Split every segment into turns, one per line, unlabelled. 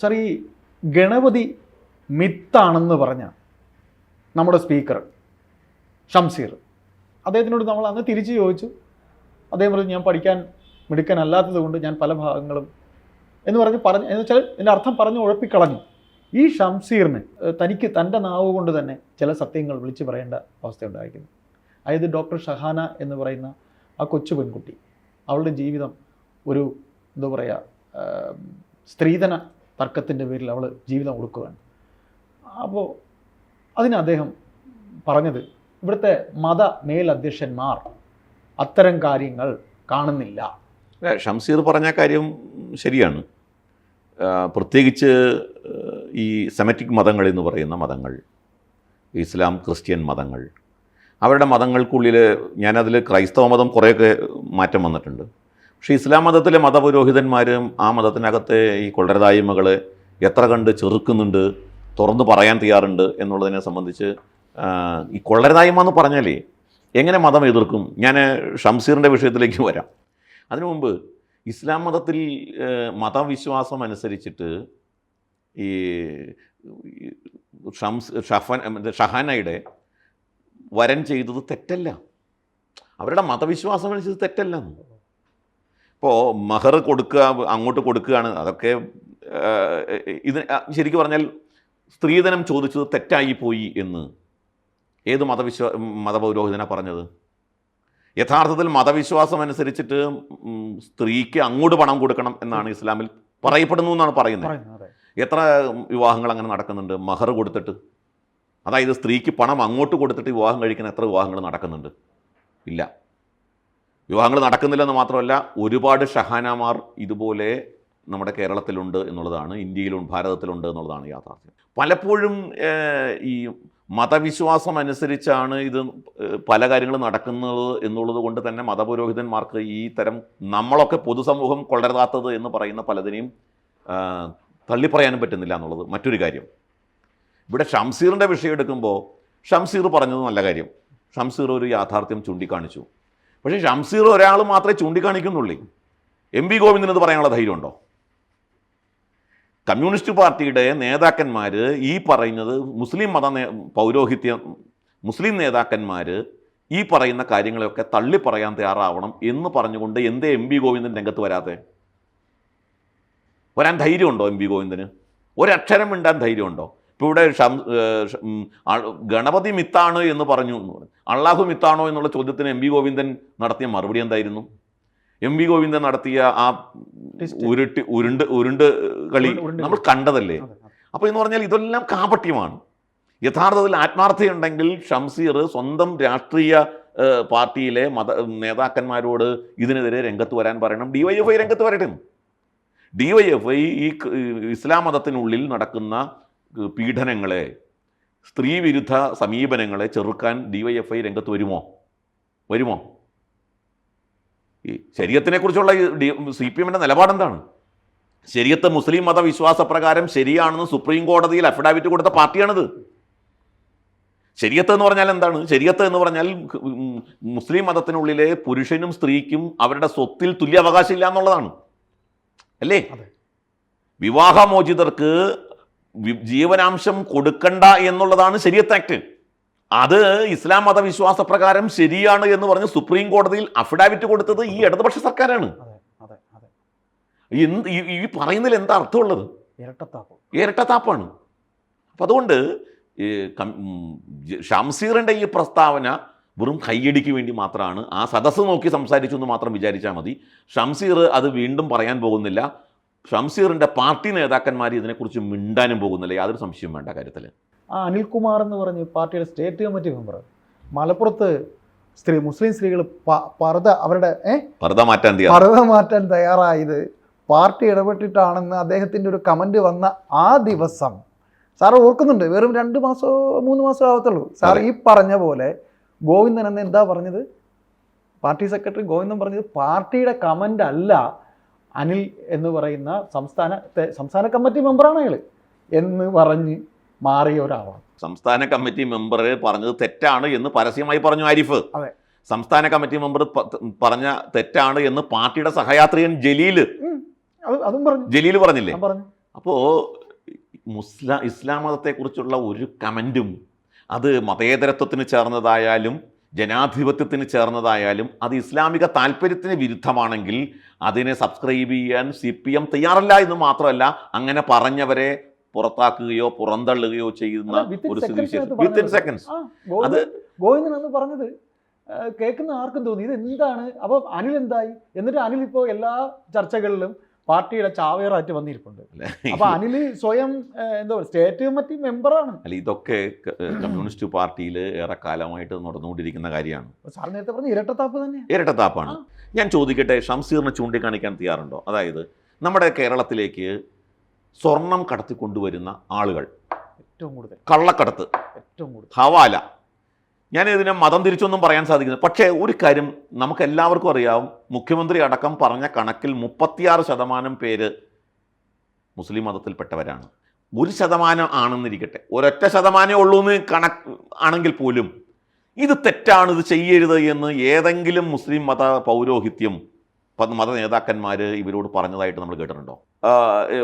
Sir ഈ ഗണപതി മിത്താണെന്ന് പറഞ്ഞ നമ്മുടെ സ്പീക്കർ ഷംസീർ. അദ്ദേഹത്തിനോട് നമ്മൾ അന്ന് തിരിച്ചു ചോദിച്ചു. അദ്ദേഹം പറഞ്ഞു ഞാൻ പഠിക്കാൻ മിടുക്കനല്ലാത്തത് കൊണ്ട് ഞാൻ പല ഭാഗങ്ങളും എന്ന് പറഞ്ഞ് പറഞ്ഞു എന്ന് വെച്ചാൽ എന്റെ അർത്ഥം പറഞ്ഞ് ഉഴപ്പിക്കളഞ്ഞു. ഈ ഷംസീറിന് തനിക്ക് തന്റെ നാവ് കൊണ്ട് തന്നെ ചില സത്യങ്ങൾ വിളിച്ചു പറയേണ്ട അവസ്ഥ ഉണ്ടായിരിക്കുന്നു. അതായത് ഡോക്ടർ ഷഹാന എന്ന് പറയുന്ന ആ കൊച്ചു പെൺകുട്ടി അവളുടെ ജീവിതം ഒരു എന്താ പറയുക സ്ത്രീധന തർക്കത്തിന്റെ പേരിൽ അവൾ ജീവിതം കൊടുക്കുകയാണ് അപ്പോൾ അതിന് അദ്ദേഹം പറഞ്ഞത് ഇവിടുത്തെ മത മേലധ്യക്ഷന്മാർ അത്തരം കാര്യങ്ങൾ കാണുന്നില്ല.
ഷംസീർ പറഞ്ഞ കാര്യം ശരിയാണ്. പ്രത്യേകിച്ച് ഈ സെമറ്റിക് മതങ്ങൾ എന്ന് പറയുന്ന മതങ്ങൾ ഇസ്ലാം ക്രിസ്ത്യൻ മതങ്ങൾ അവരുടെ മതങ്ങൾക്കുള്ളിൽ ഞാനതിൽ ക്രൈസ്തവ മതം കുറേയൊക്കെ മാറ്റം വന്നിട്ടുണ്ട്. പക്ഷേ ഇസ്ലാം മതത്തിലെ മതപുരോഹിതന്മാരും ആ മതത്തിനകത്തെ ഈ കൊള്ളരതായ്മകൾ എത്ര കണ്ട് ചെറുക്കുന്നുണ്ട് തുറന്ന് പറയാൻ തയ്യാറുണ്ട് എന്നുള്ളതിനെ സംബന്ധിച്ച് ഈ കൊള്ളരതായ്മ എന്ന് പറഞ്ഞാലേ എങ്ങനെ മതം എതിർക്കും? ഞാൻ ഷംസീറിന്റെ വിഷയത്തിലേക്ക് വരാം. അതിനു മുമ്പ് ഇസ്ലാം മതത്തിൽ മതവിശ്വാസം അനുസരിച്ചിട്ട് ഈ ഷംസ് ഷഫൻ ഷഹാനയുടെ വരൻ ചെയ്തത് തെറ്റല്ല. അവരുടെ മതവിശ്വാസം അനുസരിച്ച് തെറ്റല്ല. ഇപ്പോൾ മഹർ കൊടുക്കുക അങ്ങോട്ട് കൊടുക്കുകയാണ്. അതൊക്കെ ഇത് ശരിക്കും പറഞ്ഞാൽ സ്ത്രീധനം ചോദിച്ചത് തെറ്റായി പോയി എന്ന്. ഏത് മതവിശ്വാ മതപൗരോഹിതനാണ് പറഞ്ഞത്? യഥാർത്ഥത്തിൽ മതവിശ്വാസം അനുസരിച്ചിട്ട് സ്ത്രീക്ക് അങ്ങോട്ട് പണം കൊടുക്കണം എന്നാണ് ഇസ്ലാമിൽ പറയപ്പെടുന്നു എന്നാണ് പറയുന്നത്. എത്ര വിവാഹങ്ങൾ അങ്ങനെ നടക്കുന്നുണ്ട്? മഹർ കൊടുത്തിട്ട്. അതായത് സ്ത്രീക്ക് പണം അങ്ങോട്ട് കൊടുത്തിട്ട് വിവാഹം കഴിക്കുന്ന എത്ര വിവാഹങ്ങൾ നടക്കുന്നുണ്ട്? ഇല്ല. വിവാഹങ്ങൾ നടക്കുന്നില്ലെന്ന് മാത്രമല്ല ഒരുപാട് ഷഹാനമാർ ഇതുപോലെ നമ്മുടെ കേരളത്തിലുണ്ട് എന്നുള്ളതാണ് ഇന്ത്യയിലുണ്ട് ഭാരതത്തിലുണ്ട് എന്നുള്ളതാണ് യാഥാർത്ഥ്യം. പലപ്പോഴും ഈ മതവിശ്വാസം അനുസരിച്ചാണ് ഇത് പല കാര്യങ്ങളും നടക്കുന്നത് എന്നുള്ളത് കൊണ്ട് തന്നെ മതപുരോഹിതന്മാർക്ക് ഈ തരം നമ്മളൊക്കെ പൊതുസമൂഹം കൊള്ളരുതാത്തത് എന്ന് പറയുന്ന പലതിനെയും തള്ളിപ്പറയാനും പറ്റുന്നില്ല എന്നുള്ളത് മറ്റൊരു കാര്യം. ഇവിടെ ഷംസീറിന്റെ വിഷയം എടുക്കുമ്പോൾ ഷംസീർ പറഞ്ഞത് നല്ല കാര്യം. ഷംസീർ ഒരു യാഥാർത്ഥ്യം ചൂണ്ടിക്കാണിച്ചു. പക്ഷേ ഷംസീർ ഒരാൾ മാത്രമേ ചൂണ്ടിക്കാണിക്കുന്നുള്ളൂ. എം വി ഗോവിന്ദൻ എന്ന് പറയാനുള്ള ധൈര്യമുണ്ടോ? കമ്മ്യൂണിസ്റ്റ് പാർട്ടിയുടെ നേതാക്കന്മാർ ഈ പറയുന്നത് മുസ്ലിം മത പൗരോഹിത്യ മുസ്ലിം നേതാക്കന്മാർ ഈ പറയുന്ന കാര്യങ്ങളെയൊക്കെ തള്ളി പറയാൻ തയ്യാറാവണം എന്ന് പറഞ്ഞുകൊണ്ട് എന്തേ എം പി ഗോവിന്ദൻ രംഗത്ത് വരാതെ വരാൻ ധൈര്യമുണ്ടോ എം പി ഗോവിന്ദന്? ഒരക്ഷരം മിണ്ടാൻ ധൈര്യമുണ്ടോ? ഇപ്പോൾ ഇവിടെ ഷം ഗണപതി മിത്താണ് എന്ന് പറഞ്ഞു എന്ന് പറഞ്ഞു. അള്ളാഹു മിത്താണോ എന്നുള്ള ചോദ്യത്തിന് എം വി ഗോവിന്ദൻ നടത്തിയ മറുപടി എന്തായിരുന്നു? എം വി ഗോവിന്ദൻ നടത്തിയ ആ ഉരുട്ടി ഉരുണ്ട് ഉരുണ്ട് കളി നമ്മൾ കണ്ടതല്ലേ. അപ്പോൾ എന്ന് പറഞ്ഞാൽ ഇതെല്ലാം കാപട്യമാണ്. യഥാർത്ഥത്തിൽ ആത്മാർത്ഥതയുണ്ടെങ്കിൽ ഷംസീർ സ്വന്തം രാഷ്ട്രീയ പാർട്ടിയിലെ മത നേതാക്കന്മാരോട് ഇതിനെതിരെ രംഗത്ത് വരാൻ പറയണം. ഡിവൈഎഫ്ഐ രംഗത്ത് വരട്ടെ ഡിവൈഎഫ്ഐ ഈ ഇസ്ലാം മതത്തിനുള്ളിൽ നടക്കുന്ന പീഡനങ്ങളെ സ്ത്രീവിരുദ്ധ സമീപനങ്ങളെ ചെറുക്കാൻ ഡിവൈഎഫ്ഐ രംഗത്ത് വരുമോ? വരുമോ? ഈ ശരീരത്തിനെക്കുറിച്ചുള്ള സി പി എമ്മിന്റെ നിലപാടെന്താണ്? ശരിയത്ത് മുസ്ലിം മതവിശ്വാസ പ്രകാരം ശരിയാണെന്ന് സുപ്രീം കോടതിയിൽ അഫിഡാവിറ്റ് കൊടുത്ത പാർട്ടിയാണിത്. ശരിയത്ത് എന്ന് പറഞ്ഞാൽ എന്താണ്? ശരിയത്ത് എന്ന് പറഞ്ഞാൽ മുസ്ലിം മതത്തിനുള്ളിലെ പുരുഷനും സ്ത്രീക്കും അവരുടെ സ്വത്തിൽ തുല്യ അവകാശം ഇല്ല എന്നുള്ളതാണ്. അല്ലേ?
അതെ.
വിവാഹമോചിതർക്ക് വി- ജീവനാംശം കൊടുക്കണ്ട എന്നുള്ളതാണ് ശരിയത്ത് ആക്ട് അത് ഇസ്ലാം മതവിശ്വാസ പ്രകാരം ശരിയാണ് എന്ന് പറഞ്ഞ് സുപ്രീം കോടതിയിൽ അഫിഡാവിറ്റ് കൊടുത്തത് ഈ ഇടതുപക്ഷ സർക്കാരാണ്. എന്ത് ഈ- പറയുന്നതിൽ എന്താ അർത്ഥമുള്ളത്?
ഇരട്ടത്താപ്പ്.
ഇരട്ടത്താപ്പാണ്. അപ്പം അതുകൊണ്ട് ഷംസീറിന്റെ ഈ പ്രസ്താവന വെറും കയ്യടിക്ക് വേണ്ടി മാത്രമാണ്. ആ സദസ്സ് നോക്കി സംസാരിച്ചു എന്ന് മാത്രം വിചാരിച്ചാൽ മതി. ഷംസീർ അത് വീണ്ടും പറയാൻ പോകുന്നില്ല. ഷംസീറിന്റെ പാർട്ടി നേതാക്കന്മാർ ഇതിനെക്കുറിച്ച് മിണ്ടാനും പോകുന്നില്ല. യാതൊരു സംശയവും വേണ്ട കാര്യത്തിൽ.
ആ അനിൽകുമാർ എന്ന് പറഞ്ഞ് പാർട്ടിയുടെ സ്റ്റേറ്റ് കമ്മിറ്റി മെമ്പർ. മലപ്പുറത്ത് സ്ത്രീ മുസ്ലിം സ്ത്രീകൾ പർദ അവരുടെ പർദ
പർദ്ദ മാറ്റാൻ പർദ
പർദ്ദ മാറ്റാൻ തയ്യാറായത് പാർട്ടി ഇടപെട്ടിട്ടാണെന്ന് അദ്ദേഹത്തിന്റെ ഒരു കമന്റ് വന്ന ആ ദിവസം. സാർ ഓർക്കുന്നുണ്ട് വെറും രണ്ട് മാസമോ മൂന്ന് മാസമോ ആവത്തുള്ളൂ. സാർ ഈ പറഞ്ഞ പോലെ ഗോവിന്ദൻ എന്ന് എന്താ പറഞ്ഞത്? പാർട്ടി സെക്രട്ടറി ഗോവിന്ദൻ പറഞ്ഞത് പാർട്ടിയുടെ കമന്റ് അല്ല അനിൽ എന്ന് പറയുന്ന സംസ്ഥാന സംസ്ഥാന കമ്മിറ്റി മെമ്പറാണ് അയാൾ എന്ന് പറഞ്ഞ് മാറിയ ഒരാളാണ്.
സംസ്ഥാന കമ്മിറ്റി മെമ്പർ പറഞ്ഞത് തെറ്റാണ് എന്ന് പരസ്യമായി പറഞ്ഞു ആരിഫ്.
അതെ.
സംസ്ഥാന കമ്മിറ്റി മെമ്പർ പറഞ്ഞ തെറ്റാണ് എന്ന് പാർട്ടിയുടെ സഹയാത്രികൻ ജലീൽ.
അതും പറഞ്ഞു.
ജലീൽ പറഞ്ഞില്ലേ?
ഞാൻ പറഞ്ഞു.
അപ്പോൾ മുസ്ലാ ഇസ്ലാം മതത്തെക്കുറിച്ചുള്ള ഒരു കമന്റും അത് മതേതരത്വത്തിന് ചേർന്നതായാലും ജനാധിപത്യത്തിന് ചേർന്നതായാലും അത് ഇസ്ലാമിക താല്പര്യത്തിന് വിരുദ്ധമാണെങ്കിൽ അതിനെ സബ്സ്ക്രൈബ് ചെയ്യാൻ സി പി എം തയ്യാറല്ല എന്ന് മാത്രമല്ല അങ്ങനെ പറഞ്ഞവരെ പുറത്താക്കുകയോ പുറന്തള്ളുകയോ ചെയ്യുന്ന ഒരു വിത്തിൻ സെക്കൻഡ്സ് അത്
ഗോവിന്ദൻ ഗോവിന്ദൻ അന്ന് പറഞ്ഞത് കേൾക്കുന്ന ആർക്കും തോന്നി. ഇത് എന്താണ് അപ്പോൾ അനിൽ എന്തായി? എന്നിട്ട് അനിൽ ഇപ്പോൾ എല്ലാ ചർച്ചകളിലും പാർട്ടിയുടെ ചാവേറായിട്ട് വന്നിരിപ്പുണ്ട്. അപ്പൊ അനിൽ സ്വയം എന്താ പറയുക സ്റ്റേറ്റ് കമ്മിറ്റി മെമ്പറാണ്.
അല്ല ഇതൊക്കെ കമ്മ്യൂണിസ്റ്റ് പാർട്ടിയിൽ ഏറെ കാലമായിട്ട് നടന്നുകൊണ്ടിരിക്കുന്ന കാര്യമാണ്.
സാർ നേരത്തെ പറഞ്ഞ ഇരട്ടത്താപ്പ് തന്നെ
ഇരട്ടത്താപ്പാണ്. ഞാൻ ചോദിക്കട്ടെ ഷംസീറിനെ ചൂണ്ടിക്കാണിക്കാൻ തയ്യാറുണ്ടോ? അതായത് നമ്മുടെ കേരളത്തിലേക്ക് സ്വർണം കടത്തിക്കൊണ്ടുവരുന്ന ആളുകൾ
ഏറ്റവും കൂടുതൽ.
കള്ളക്കടത്ത്
ഏറ്റവും കൂടുതൽ.
ഹവാല ഞാൻ ഇതിനെ മതം തിരിച്ചൊന്നും പറയാൻ സാധിക്കുന്നത് പക്ഷേ ഒരു കാര്യം നമുക്ക് എല്ലാവർക്കും അറിയാം. മുഖ്യമന്ത്രി അടക്കം പറഞ്ഞ കണക്കിൽ മുപ്പത്തിയാറ് ശതമാനം പേര് മുസ്ലിം മതത്തിൽപ്പെട്ടവരാണ്. ഒരു ശതമാനം ആണെന്നിരിക്കട്ടെ. ഒരൊറ്റ ശതമാനമേ ഉള്ളൂ എന്ന് കണക്ക് ആണെങ്കിൽ പോലും ഇത് തെറ്റാണ് ഇത് ചെയ്യരുത് എന്ന് ഏതെങ്കിലും മുസ്ലിം മത പൗരോഹിത്യം മത നേതാക്കന്മാർ ഇവരോട് പറഞ്ഞതായിട്ട് നമ്മൾ കേട്ടിട്ടുണ്ടോ?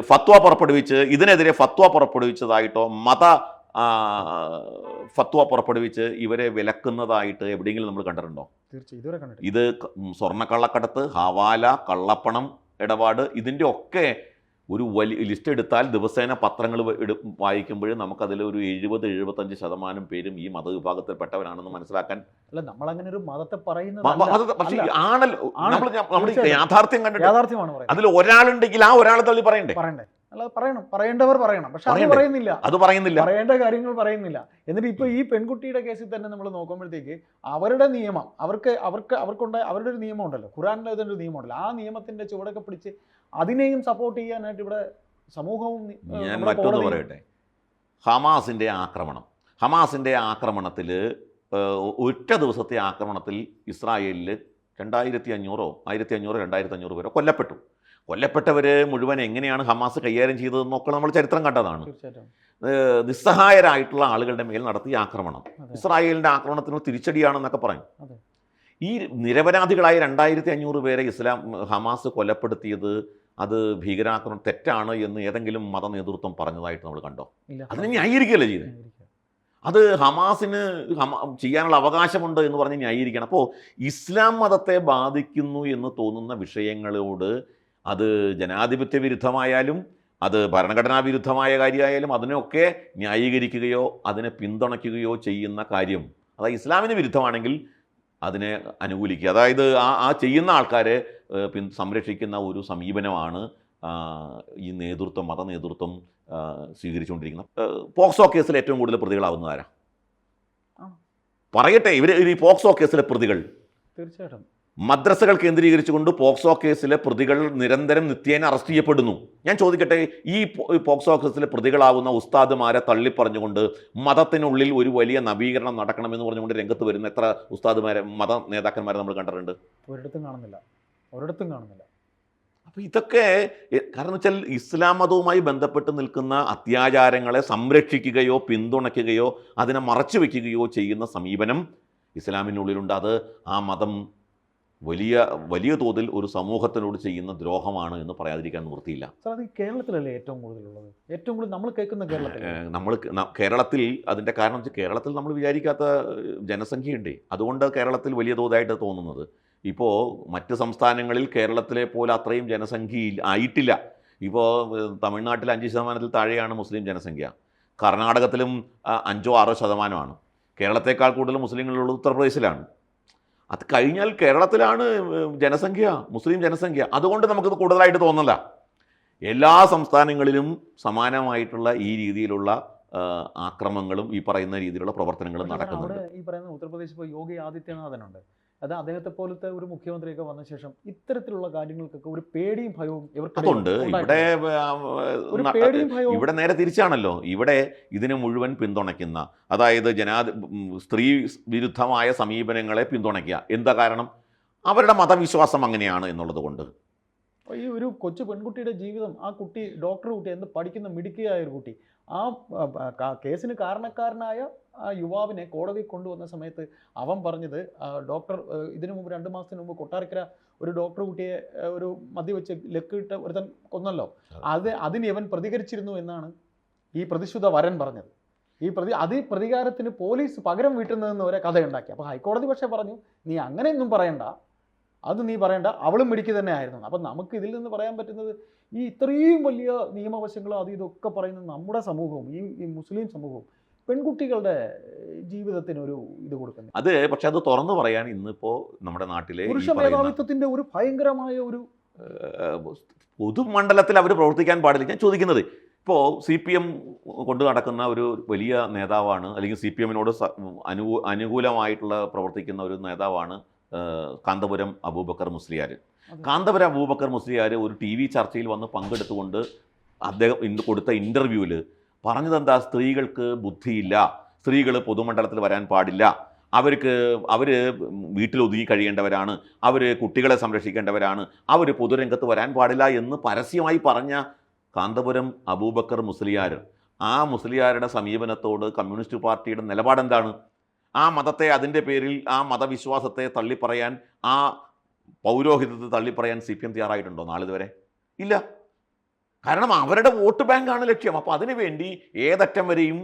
ഫത്വ പുറപ്പെടുവിച്ച് ഇതിനെതിരെ ഫത്വ പുറപ്പെടുവിച്ചതായിട്ടോ മത ഫത്വ പുറപ്പെടുവിച്ച് ഇവരെ വിലക്കുന്നതായിട്ട് എവിടെയെങ്കിലും നമ്മൾ കണ്ടിട്ടുണ്ടോ?
തീർച്ചയായും.
ഇത് സ്വർണ കള്ളക്കടത്ത് സ്വർണക്കള്ളക്കടത്ത് ഹവാല കള്ളപ്പണം ഇടപാട് ഇതിന്റെ ഒക്കെ ഒരു വലിയ ലിസ്റ്റ് എടുത്താൽ ദിവസേന പത്രങ്ങൾ വായിക്കുമ്പോൾ നമുക്കതിൽ ഒരു എഴുപത് എഴുപത്തഞ്ച് ശതമാനം പേരും ഈ മതവിഭാഗത്തിൽപ്പെട്ടവരാണെന്ന് മനസ്സിലാക്കാൻ
അല്ല നമ്മൾ അങ്ങനെ ഒരു മതത്തെ പറയുന്നത്
പക്ഷേ. ആണല്ലോ.
ആണ്.
നമ്മൾ യാഥാർത്ഥ്യം കണ്ടിട്ട് അതിൽ ഒരാളുണ്ടെങ്കിൽ ആ ഒരാൾ തള്ളി പറയണ്ടേ?
പറയണ്ടേ. അല്ല പറയണം. പറയേണ്ടവർ പറയണം. പക്ഷെ അത് പറയുന്നില്ല.
അത് പറയുന്നില്ല.
പറയേണ്ട കാര്യങ്ങൾ പറയുന്നില്ല. എന്നിട്ട് ഇപ്പൊ ഈ പെൺകുട്ടിയുടെ കേസിൽ തന്നെ നമ്മൾ നോക്കുമ്പോഴത്തേക്ക് അവരുടെ നിയമം അവർക്ക് അവർക്ക് അവർക്കുണ്ടായ അവരുടെ ഒരു നിയമം ഉണ്ടല്ലോ. ഖുറാനിലെ ഒരു നിയമം ഉണ്ടല്ലോ. ആ നിയമത്തിന്റെ ചുവടൊക്കെ പിടിച്ച് അതിനെയും സപ്പോർട്ട് ചെയ്യാനായിട്ട് ഇവിടെ സമൂഹവും
ഞാൻ മറ്റൊന്ന് പറയട്ടെ. ഹമാസിന്റെ ആക്രമണം. ഹമാസിന്റെ ആക്രമണത്തിൽ ഒറ്റ ദിവസത്തെ ആക്രമണത്തിൽ ഇസ്രായേലിൽ രണ്ടായിരത്തി അഞ്ഞൂറോ ആയിരത്തി അഞ്ഞൂറോ രണ്ടായിരത്തി അഞ്ഞൂറ് പേരോ കൊല്ലപ്പെട്ടു. കൊല്ലപ്പെട്ടവർ മുഴുവൻ എങ്ങനെയാണ് ഹമാസ് കൈകാര്യം ചെയ്തതെന്നൊക്കെ നമ്മൾ ചരിത്രം കണ്ടതാണ്. നിസ്സഹായരായിട്ടുള്ള ആളുകളുടെ മേൽ നടത്തിയ ആക്രമണം. ഇസ്രായേലിന്റെ ആക്രമണത്തിന് തിരിച്ചടിയാണെന്നൊക്കെ പറയും. ഈ നിരപരാധികളായ രണ്ടായിരത്തി അഞ്ഞൂറ് പേരെ ഇസ്ലാം ഹമാസ് കൊലപ്പെടുത്തിയത് അത് ഭീകരാക്രമണം തെറ്റാണ് എന്ന് ഏതെങ്കിലും മത നേതൃത്വം പറഞ്ഞതായിട്ട് നമ്മൾ കണ്ടോ? അതിനെ ന്യായീകരിക്കുകയല്ലേ ചെയ്തത് അത് ഹമാസിന് ഹമാ ചെയ്യാനുള്ള അവകാശമുണ്ട് എന്ന് പറഞ്ഞ് ന്യായീകരിക്കണം. അപ്പോൾ ഇസ്ലാം മതത്തെ ബാധിക്കുന്നു എന്ന് തോന്നുന്ന വിഷയങ്ങളോട് അത് ജനാധിപത്യ വിരുദ്ധമായാലും അത് ഭരണഘടനാ വിരുദ്ധമായ കാര്യമായാലും അതിനെയൊക്കെ ന്യായീകരിക്കുകയോ അതിനെ പിന്തുണയ്ക്കുകയോ ചെയ്യുന്ന കാര്യം. അതായത് ഇസ്ലാമിന് വിരുദ്ധമാണെങ്കിൽ അതിനെ അനുകൂലിക്കുക. അതായത് ആ ആ ചെയ്യുന്ന ആൾക്കാരെ പിൻ സംരക്ഷിക്കുന്ന ഒരു സമീപനമാണ് ഈ നേതൃത്വം മത നേതൃത്വം സ്വീകരിച്ചുകൊണ്ടിരിക്കുന്നത്. പോക്സോ കേസിൽ ഏറ്റവും കൂടുതൽ
പ്രതികളാവുന്നതാരാ
പറയട്ടെ ഇവർ ഈ പോക്സോ കേസിലെ പ്രതികൾ.
തീർച്ചയായിട്ടും.
മദ്രസകൾ കേന്ദ്രീകരിച്ചുകൊണ്ട് പോക്സോ കേസിലെ പ്രതികൾ നിരന്തരം നിത്യേന അറസ്റ്റ് ചെയ്യപ്പെടുന്നു. ഞാൻ ചോദിക്കട്ടെ ഈ പോക്സോ കേസിലെ പ്രതികളാവുന്ന ഉസ്താദുമാരെ തള്ളിപ്പറഞ്ഞുകൊണ്ട് മതത്തിനുള്ളിൽ ഒരു വലിയ നവീകരണം നടക്കണമെന്ന് പറഞ്ഞുകൊണ്ട് രംഗത്ത് വരുന്ന എത്ര ഉസ്താദുമാരെ മത നേതാക്കന്മാരെ നമ്മൾ കണ്ടിട്ടുണ്ട്?
ഒരിടത്തും കാണുന്നില്ല. ഒരിടത്തും കാണുന്നില്ല.
അപ്പോൾ ഇതൊക്കെ കാരണം വെച്ചാൽ ഇസ്ലാം മതവുമായി ബന്ധപ്പെട്ട് നിൽക്കുന്ന അത്യാചാരങ്ങളെ സംരക്ഷിക്കുകയോ പിന്തുണയ്ക്കുകയോ അതിനെ മറച്ചു വയ്ക്കുകയോ ചെയ്യുന്ന സമീപനം ഇസ്ലാമിനുള്ളിലുണ്ട്. അത് ആ മതം വലിയ വലിയ തോതിൽ ഒരു സമൂഹത്തിനോട് ചെയ്യുന്ന ദ്രോഹമാണ് എന്ന് പറയാതിരിക്കാൻ നിവൃത്തിയില്ല.
സാർ അത് കേരളത്തിലല്ലേ ഏറ്റവും കൂടുതലുള്ളത്? ഏറ്റവും കൂടുതൽ നമ്മൾ കേൾക്കുന്ന കേരളത്തിൽ
നമ്മൾ കേരളത്തിൽ അതിന്റെ കാരണം വെച്ചാൽ കേരളത്തിൽ നമ്മൾ വിചാരിക്കാത്ത ജനസംഖ്യ ജനസംഖ്യയുണ്ട്. അതുകൊണ്ട് കേരളത്തിൽ വലിയ തോതായിട്ട് തോന്നുന്നത്. ഇപ്പോൾ മറ്റ് സംസ്ഥാനങ്ങളിൽ കേരളത്തിലെ പോലെ അത്രയും ജനസംഖ്യ ആയിട്ടില്ല. ഇപ്പോൾ തമിഴ്നാട്ടിൽ അഞ്ച് ശതമാനത്തിൽ താഴെയാണ് മുസ്ലിം ജനസംഖ്യ. കർണാടകത്തിലും അഞ്ചോ ആറോ ശതമാനമാണ്. കേരളത്തെക്കാൾ കൂടുതൽ മുസ്ലിങ്ങളുള്ളത് ഉത്തർപ്രദേശിലാണ്. അത് കഴിഞ്ഞാൽ കേരളത്തിലാണ് ജനസംഖ്യ മുസ്ലിം ജനസംഖ്യ. അതുകൊണ്ട് നമുക്കത് കൂടുതലായിട്ട് തോന്നില്ല എല്ലാ സംസ്ഥാനങ്ങളിലും സമാനമായിട്ടുള്ള ഈ രീതിയിലുള്ള ആക്രമങ്ങളും ഈ പറയുന്ന രീതിയിലുള്ള പ്രവർത്തനങ്ങളും നടക്കുന്നുണ്ട്.
ഈ പറയുന്ന ഉത്തർപ്രദേശ് ഇപ്പോൾ യോഗി ആദിത്യനാഥനുണ്ട്. അത് അദ്ദേഹത്തെ പോലത്തെ ഒരു മുഖ്യമന്ത്രിയൊക്കെ വന്ന ശേഷം ഇത്തരത്തിലുള്ള കാര്യങ്ങൾക്കൊക്കെ ഒരു പേടിയും ഭയവും
അതുണ്ട്. ഇവിടെ
ഒരു പേടിയും ഭയവും
ഇവിടെ നേരെ തിരിച്ചാണല്ലോ. ഇവിടെ ഇതിനെ മുഴുവൻ പിന്തുണയ്ക്കുന്ന അതായത് ജനാധി സ്ത്രീ വിരുദ്ധമായ സമീപനങ്ങളെ പിന്തുണയ്ക്കുക. എന്താ കാരണം? അവരുടെ മതവിശ്വാസം അങ്ങനെയാണ് എന്നുള്ളത് കൊണ്ട്.
ഈ ഒരു കൊച്ചു പെൺകുട്ടിയുടെ ജീവിതം ആ കുട്ടി ഡോക്ടർ കുട്ടി എന്ത് പഠിക്കുന്ന മിടുക്കിയായ ഒരു കുട്ടി ആ കേസിന് കാരണക്കാരനായ ആ യുവാവിനെ കോടതിയിൽ കൊണ്ടുവന്ന സമയത്ത് അവൻ പറഞ്ഞത് ഡോക്ടർ ഇതിനു മുമ്പ് രണ്ട് മാസത്തിന് മുമ്പ് കൊട്ടാരക്കര ഒരു ഡോക്ടർ കുട്ടിയെ ഒരു മദ്യവെച്ച് ലക്കിട്ട് ഒരുത്തൻ കൊന്നല്ലോ. അത്. അതിന് ഇവൻ പ്രതികരിച്ചിരുന്നു എന്നാണ് ഈ പ്രതിശുദ്ധ വരൻ പറഞ്ഞത്. ഈ പ്രതി അത് പ്രതികാരത്തിന് പോലീസ് പകരം വീട്ടുന്നതെന്ന് വരെ കഥയുണ്ടാക്കി. അപ്പോൾ ഹൈക്കോടതി പക്ഷേ പറഞ്ഞു നീ അങ്ങനെയൊന്നും പറയണ്ട. അത് നീ പറയണ്ട അവളും മിടിക്ക് തന്നെ ആയിരുന്നു അപ്പം നമുക്ക് ഇതിൽ നിന്ന് പറയാൻ പറ്റുന്നത് ഈ ഇത്രയും വലിയ നിയമവശങ്ങളും അത് ഇതൊക്കെ പറയുന്നത് നമ്മുടെ സമൂഹവും ഈ ഈ മുസ്ലിം സമൂഹവും പെൺകുട്ടികളുടെ ജീവിതത്തിന് ഒരു ഇത് കൊടുക്കുന്നത്
അത് പക്ഷെ അത് തുറന്നു പറയാൻ ഇന്നിപ്പോ നമ്മുടെ നാട്ടിലെ
പുരുഷ മേധാവിത്വത്തിന്റെ ഒരു ഭയങ്കരമായ ഒരു
പൊതുമണ്ഡലത്തിൽ അവർ പ്രവർത്തിക്കാൻ പാടില്ല. ഞാൻ ചോദിക്കുന്നത് ഇപ്പോൾ സി പി എം കൊണ്ടു നടക്കുന്ന ഒരു വലിയ നേതാവാണ് അല്ലെങ്കിൽ സി പി എമ്മിനോട് അനുകൂ അനുകൂലമായിട്ടുള്ള പ്രവർത്തിക്കുന്ന ഒരു നേതാവാണ് കാന്തപുരം അബൂബക്കർ മുസ്ലിയാർ കാന്തപുരം അബൂബക്കർ മുസ്ലിയാർ ഒരു ടി വി ചർച്ചയിൽ വന്ന് പങ്കെടുത്തുകൊണ്ട് അദ്ദേഹം ഇന്ന് കൊടുത്ത ഇന്റർവ്യൂവിൽ പറഞ്ഞതെന്താ? സ്ത്രീകൾക്ക് ബുദ്ധിയില്ല. സ്ത്രീകൾ പൊതുമണ്ഡലത്തിൽ വരാൻ പാടില്ല. അവർക്ക് അവർ വീട്ടിൽ ഒതുങ്ങി കഴിയേണ്ടവരാണ്. അവർ കുട്ടികളെ സംരക്ഷിക്കേണ്ടവരാണ്. അവർ പൊതുരംഗത്ത് വരാൻ പാടില്ല എന്ന് പരസ്യമായി പറഞ്ഞ കാന്തപുരം അബൂബക്കർ മുസ്ലിയാർ ആ മുസ്ലിയാരുടെ സമീപനത്തോട് കമ്മ്യൂണിസ്റ്റ് പാർട്ടിയുടെ നിലപാടെന്താണ്? ആ മതത്തെ അതിന്റെ പേരിൽ ആ മതവിശ്വാസത്തെ തള്ളിപ്പറയാൻ ആ പൗരോഹിതത്തെ തള്ളിപ്പറയാൻ സി പി എം തയ്യാറായിട്ടുണ്ടോ നാളിതുവരെ ഇല്ല. കാരണം അവരുടെ വോട്ട് ബാങ്കാണ് ലക്ഷ്യം. അപ്പോൾ അതിനുവേണ്ടി ഏതറ്റം വരെയും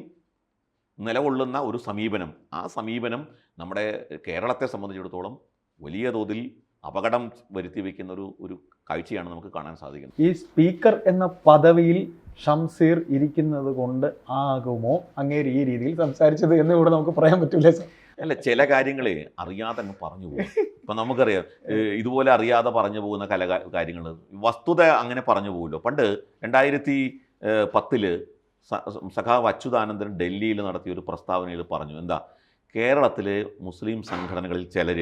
നിലകൊള്ളുന്ന ഒരു സമീപനം. ആ സമീപനം നമ്മുടെ കേരളത്തെ സംബന്ധിച്ചിടത്തോളം വലിയ തോതിൽ അപകടം വരുത്തി വയ്ക്കുന്ന ഒരു ഒരു കാഴ്ചയാണ് നമുക്ക് കാണാൻ സാധിക്കുന്നത്.
ഈ സ്പീക്കർ എന്ന പദവിയിൽ ഷംസീർ ഇരിക്കുന്നത് കൊണ്ട് ആകുമോ? അങ്ങേര് ഈ രീതിയിൽ സംസാരിച്ചത് എന്ന് ഇവിടെ നമുക്ക് പറയാൻ പറ്റൂല സർ?
അല്ല ചില കാര്യങ്ങളെ അറിയാതെ അങ്ങ് പറഞ്ഞു പോകും. ഇപ്പം നമുക്കറിയാം ഇതുപോലെ അറിയാതെ പറഞ്ഞു പോകുന്ന കല കാര്യങ്ങൾ വസ്തുത അങ്ങനെ പറഞ്ഞു പോകുമല്ലോ. പണ്ട് രണ്ടായിരത്തി പത്തിൽ സഖാവ് അച്യുതാനന്ദൻ ഡൽഹിയിൽ നടത്തിയ ഒരു പ്രസ്താവനയിൽ പറഞ്ഞു എന്താ കേരളത്തിലെ മുസ്ലിം സംഘടനകളിൽ ചിലർ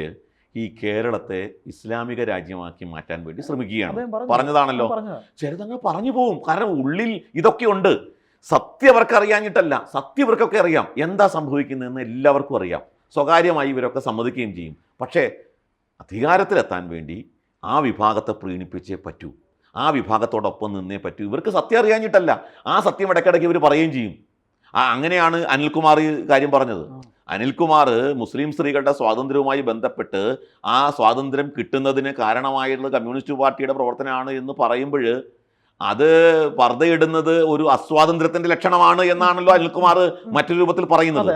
ഈ കേരളത്തെ ഇസ്ലാമിക രാജ്യമാക്കി മാറ്റാൻ വേണ്ടി ശ്രമിക്കുകയാണ്. പറഞ്ഞതാണല്ലോ.
അദ്ദേഹം
ചിലതങ്ങ് പറഞ്ഞു പോകും കാരണം ഉള്ളിൽ ഇതൊക്കെ ഉണ്ട്. സത്യം അവർക്ക് അറിയാഞ്ഞിട്ടല്ല. സത്യം ഇവർക്കൊക്കെ അറിയാം. എന്താ സംഭവിക്കുന്നതെന്ന് എല്ലാവർക്കും അറിയാം. സ്വകാര്യമായി ഇവരൊക്കെ സമ്മതിക്കുകയും ചെയ്യും. പക്ഷേ അധികാരത്തിലെത്താൻ വേണ്ടി ആ വിഭാഗത്തെ പ്രീണിപ്പിച്ചേ പറ്റൂ. ആ വിഭാഗത്തോടൊപ്പം നിന്നേ പറ്റൂ. ഇവർക്ക് സത്യം അറിയാഞ്ഞിട്ടല്ല. ആ സത്യം ഇടയ്ക്കിടയ്ക്ക് ഇവർ പറയുകയും ചെയ്യും. ആ അങ്ങനെയാണ് അനിൽകുമാർ കാര്യം പറഞ്ഞത്. അനിൽകുമാർ മുസ്ലിം സ്ത്രീകളുടെ സ്വാതന്ത്ര്യവുമായി ബന്ധപ്പെട്ട് ആ സ്വാതന്ത്ര്യം കിട്ടുന്നതിന് കാരണമായിട്ടുള്ള കമ്മ്യൂണിസ്റ്റ് പാർട്ടിയുടെ പ്രവർത്തനമാണ് എന്ന് പറയുമ്പോൾ അത് പർദ്ദയിടുന്നത് ഒരു അസ്വാതന്ത്ര്യത്തിന്റെ ലക്ഷണമാണ് എന്നാണല്ലോ അനിൽകുമാർ മറ്റൊരു രൂപത്തിൽ പറയുന്നത്.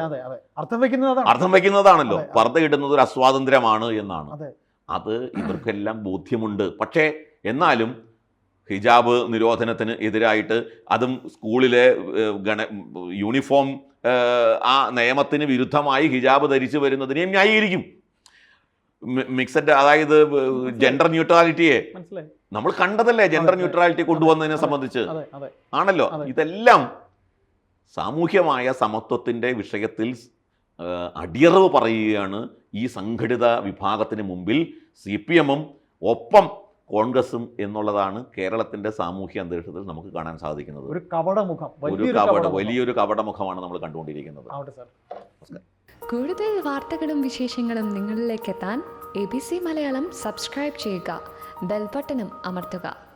അർത്ഥം
വയ്ക്കുന്നതാണല്ലോ. പർദ്ദയിടുന്നത് ഒരു അസ്വാതന്ത്ര്യമാണ് എന്നാണ്.
അത്
ഇവർക്കെല്ലാം ബോധ്യമുണ്ട്. പക്ഷേ എന്നാലും ഹിജാബ് നിരോധനത്തിന് എതിരായിട്ട് അതും സ്കൂളിലെ ഗണ യൂണിഫോം ആ നിയമത്തിന് വിരുദ്ധമായി ഹിജാബ് ധരിച്ചു വരുന്നതിനെയും ന്യായീകരിക്കും. മിക്സഡ് അതായത് ജെൻഡർ ന്യൂട്രാലിറ്റിയെ നമ്മൾ കണ്ടതല്ലേ ജെൻഡർ ന്യൂട്രാലിറ്റി കൊണ്ടുവന്നതിനെ സംബന്ധിച്ച്? ആണല്ലോ. ഇതെല്ലാം സാമൂഹ്യമായ സമത്വത്തിന്റെ വിഷയത്തിൽ അടിയറവ് പറയുകയാണ് ഈ സംഘടിത വിഭാഗത്തിന് മുമ്പിൽ സി പി എമ്മും. ഒപ്പം കോൺഗ്രസും എന്നുള്ളതാണ് കേരളത്തിന്റെ സാമൂഹ്യ അന്തരീക്ഷത്തിൽ നമുക്ക് കാണാൻ സാധിക്കുന്നത്.
ഒരു കപടമുഖം
ഒരു
കപടമുഖം.
വലിയൊരു കപടമുഖമാണ് നമ്മൾ കണ്ടുകൊണ്ടിരിക്കുന്നത്.
കൂടുതൽ വാർത്തകളും വിശേഷങ്ങളും നിങ്ങളിലേക്ക് എത്താൻ A B C Malayalam subscribe ചെയ്യുക ബെൽബട്ടനും അമർത്തുക.